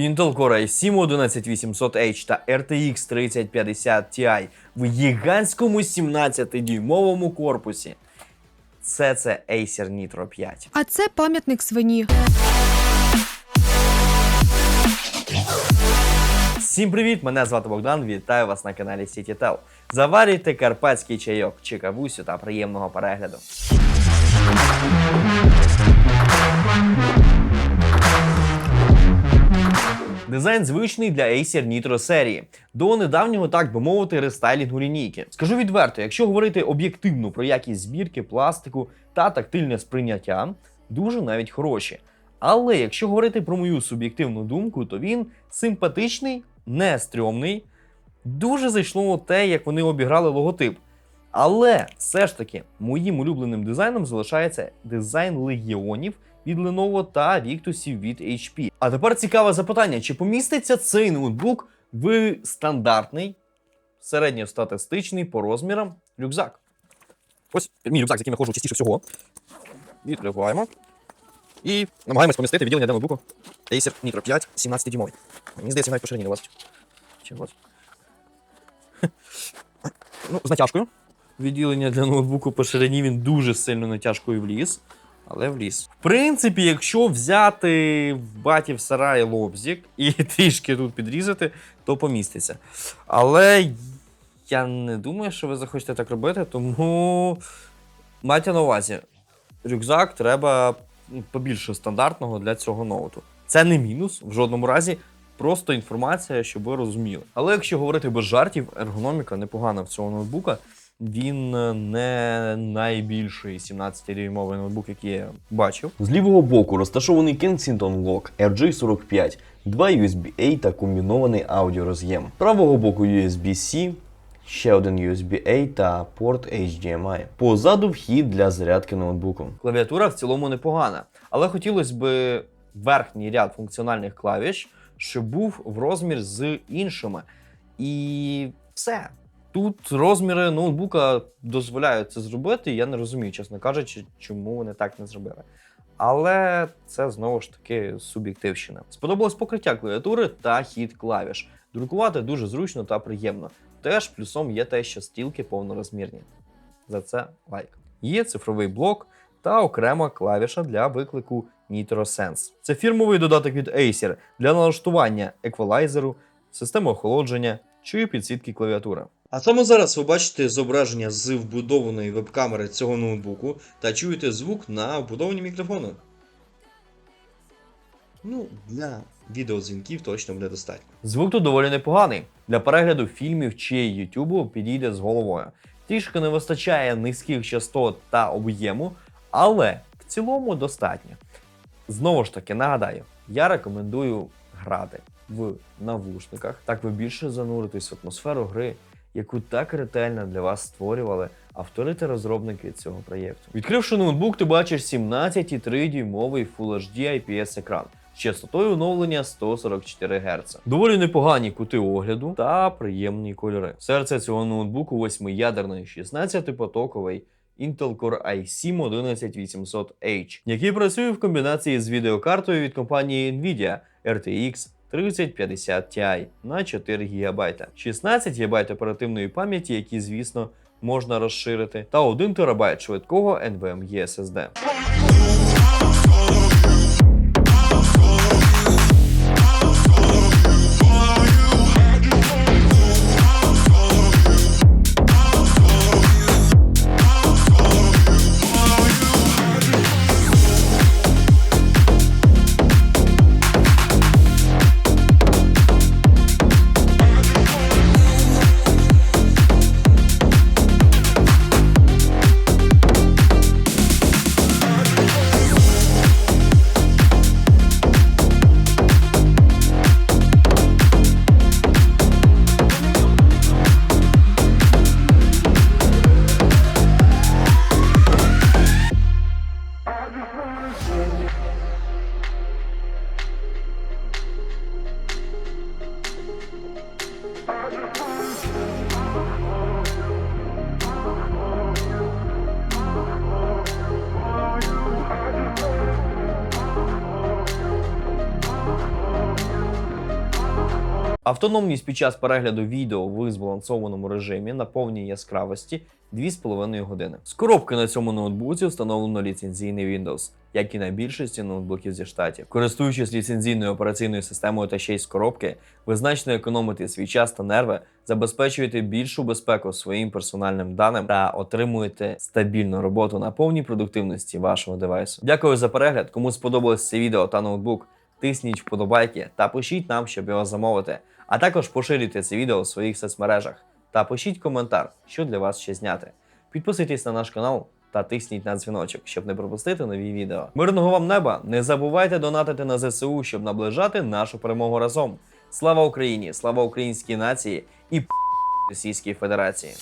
Intel Core i7 11800H та RTX 3050 Ti в гігантському 17-дюймовому корпусі. Це це Acer Nitro 5. А це пам'ятник свині. Всім привіт! Мене звати Богдан. Вітаю вас на каналі CityTel. Заварюйте карпатський чайок чи кавусю та приємного перегляду. Дизайн звичний для Acer Nitro серії. До недавнього, так би мовити, рестайлінгу лінійки. Скажу відверто, якщо говорити об'єктивно про якість збірки, пластику та тактильне сприйняття, дуже навіть хороші. Але якщо говорити про мою суб'єктивну думку, то він симпатичний, не стрьомний. Дуже зайшло те, як вони обіграли логотип. Але все ж таки, моїм улюбленим дизайном залишається дизайн легіонів від Lenovo та Victus від HP. А тепер цікаве запитання: чи поміститься цей ноутбук в стандартний середньостатистичний по розмірам рюкзак? Ось мій рюкзак, з яким я ходжу частіше всього. Відкриваємо. І намагаємось помістити відділення для ноутбуку Acer Nitro 5 17 дюймовий. Мені здається, навіть по ширині не влазить. Чи влазить? Ну, з натяжкою. Відділення для ноутбуку по ширині він дуже сильно натяжкою вліз. Але вліз. В принципі, якщо взяти в баті в сараї лобзик і трішки тут підрізати, то поміститься. Але я не думаю, що ви захочете так робити, тому майте на увазі, рюкзак треба побільше стандартного для цього ноуту. Це не мінус в жодному разі. Просто інформація, щоб ви розуміли. Але якщо говорити без жартів, ергономіка непогана в цього ноутбука. Він е, не найбільший 17-дюймовий ноутбук, який я бачив. З лівого боку розташований Kensington Lock RJ45, два USB-A та комбінований аудіороз'єм. З правого боку USB-C, ще один USB-A та порт HDMI. Позаду вхід для зарядки ноутбуку. Клавіатура в цілому непогана, але хотілося б верхній ряд функціональних клавіш, щоб був в розмір з іншими. І все. Тут розміри ноутбука дозволяють це зробити. Я не розумію, чесно кажучи, чому вони так не зробили. Але це знову ж таки суб'єктивщина. Сподобалось покриття клавіатури та хід клавіш. Друкувати дуже зручно та приємно. Теж плюсом є те, що стілки повнорозмірні. За це лайк. Є цифровий блок та окрема клавіша для виклику NitroSense. Це фірмовий додаток від Acer для налаштування еквалайзеру, системи охолодження чи підсвітки клавіатури. А саме зараз ви бачите зображення з вбудованої веб-камери цього ноутбуку та чуєте звук на вбудовані мікрофони. Ну, для відеодзвінків точно буде достатньо. Звук тут доволі непоганий. Для перегляду фільмів чи Ютубу підійде з головою. Трішки не вистачає низьких частот та об'єму, але в цілому достатньо. Знову ж таки, нагадаю, я рекомендую грати в навушниках, так ви більше зануритесь в атмосферу гри, яку так ретельно для вас створювали автори та розробники цього проєкту. Відкривши ноутбук, ти бачиш 17,3 дюймовий Full HD IPS екран з частотою оновлення 144 Гц. Доволі непогані кути огляду та приємні кольори. Серце цього ноутбуку восьмиядерний 16-потоковий Intel Core i7 11800H, який працює в комбінації з відеокартою від компанії Nvidia RTX 3050 Ti на 4 ГБ, 16 ГБ оперативної пам'яті, які, звісно, можна розширити, та 1 ТБ швидкого NVMe SSD. Автономність під час перегляду відео в збалансованому режимі на повній яскравості 2,5 години. З коробки на цьому ноутбуці встановлено ліцензійний Windows, як і на більшості ноутбуків зі штатів. Користуючись ліцензійною операційною системою та ще й з коробки, ви значно економите свій час та нерви, забезпечуєте більшу безпеку своїм персональним даним та отримуєте стабільну роботу на повній продуктивності вашого девайсу. Дякую за перегляд. Кому сподобалось це відео та ноутбук, тисніть вподобайки та пишіть нам, щоб його замовити. А також поширюйте це відео у своїх соцмережах та пишіть коментар, що для вас ще зняти. Підписуйтесь на наш канал та тисніть на дзвіночок, щоб не пропустити нові відео. Мирного вам неба! Не забувайте донатити на ЗСУ, щоб наближати нашу перемогу разом. Слава Україні! Слава українській нації і Російській Федерації!